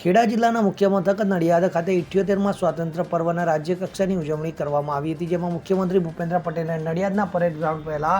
ખેડા જિલ્લાના મુખ્ય મથક નડિયાદ ખાતે ઇઠ્યોતેરમાં સ્વાતંત્ર્ય પર્વના રાજ્ય કક્ષાની ઉજવણી કરવામાં આવી હતી, જેમાં મુખ્યમંત્રી ભૂપેન્દ્ર પટેલે નડિયાદના પરેડ ગ્રાઉન્ડ પહેલા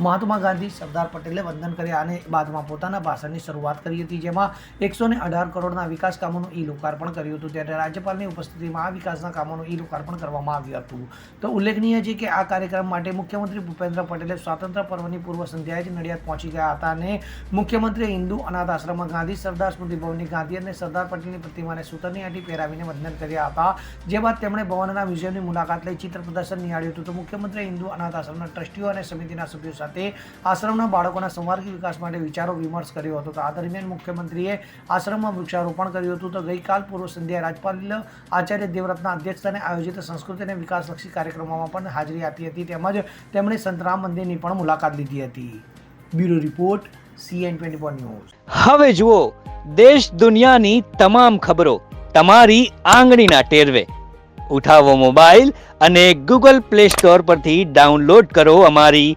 મહાત્મા ગાંધી, સરદાર પટેલે વંદન કર્યા અને બાદમાં પોતાના ભાષણની શરૂઆત કરી હતી, જેમાં એકસો ને અઢાર કરોડના વિકાસ કામોનું ઈ લોકાર્પણ કર્યું હતું. ત્યારે રાજ્યપાલની ઉપસ્થિતિમાં આ વિકાસના કામોનું ઈ લોકાર્પણ કરવામાં આવ્યું હતું. તો ઉલ્લેખનીય છે કે આ કાર્યક્રમ માટે મુખ્યમંત્રી ભૂપેન્દ્ર પટેલે સ્વાતંત્ર્ય પર્વની પૂર્વ સંધ્યાએ જ નડિયાદ પહોંચી ગયા હતા અને મુખ્યમંત્રીએ હિન્દુ અનાથ આશ્રમમાં ગાંધી, સરદાર સ્મૃતિ ભવનની ગાંધી અને સરદાર પટેલની પ્રતિમાને સૂતરની આંટી પહેરાવીને વંદન કર્યા હતા. જે બાદ તેમણે ભવનના મ્યુઝિયમની મુલાકાત લઈ ચિત્ર પ્રદર્શન નિહાળ્યું હતું. તો મુખ્યમંત્રીએ હિન્દુ અનાથ આશ્રમના ટ્રસ્ટીઓ અને સમિતિના સભ્યો સાથે આશ્રમના બાળકોના સૌહાર્દિક વિકાસ માટે વિચારો વિમર્શ કર્યો હતો. તો આ દરમિયાન મુખ્યમંત્રીએ આશ્રમમાં વૃક્ષારોપણ કર્યું હતું. તો ગઈકાલ પૂર્વ સંધ્યાએ રાજપાલ આચાર્ય દેવવ્રતના અધ્યક્ષસ્થાને આયોજિત સંસ્કૃતિ અને વિકાસલક્ષી કાર્યક્રમોમાં પણ હાજરી આપી હતી. તેમજ તેમણે સંતરામ મંદિરની પણ મુલાકાત લીધી હતી. Bureau report, CN twenty news. હવે જુઓ, દેશ દુનિયાની તમામ ખબરો તમારી આંગળીના ટેરવે. ઉઠાવો મોબાઈલ અને ગૂગલ પ્લે સ્ટોર પરથી ડાઉનલોડ કરો અમારી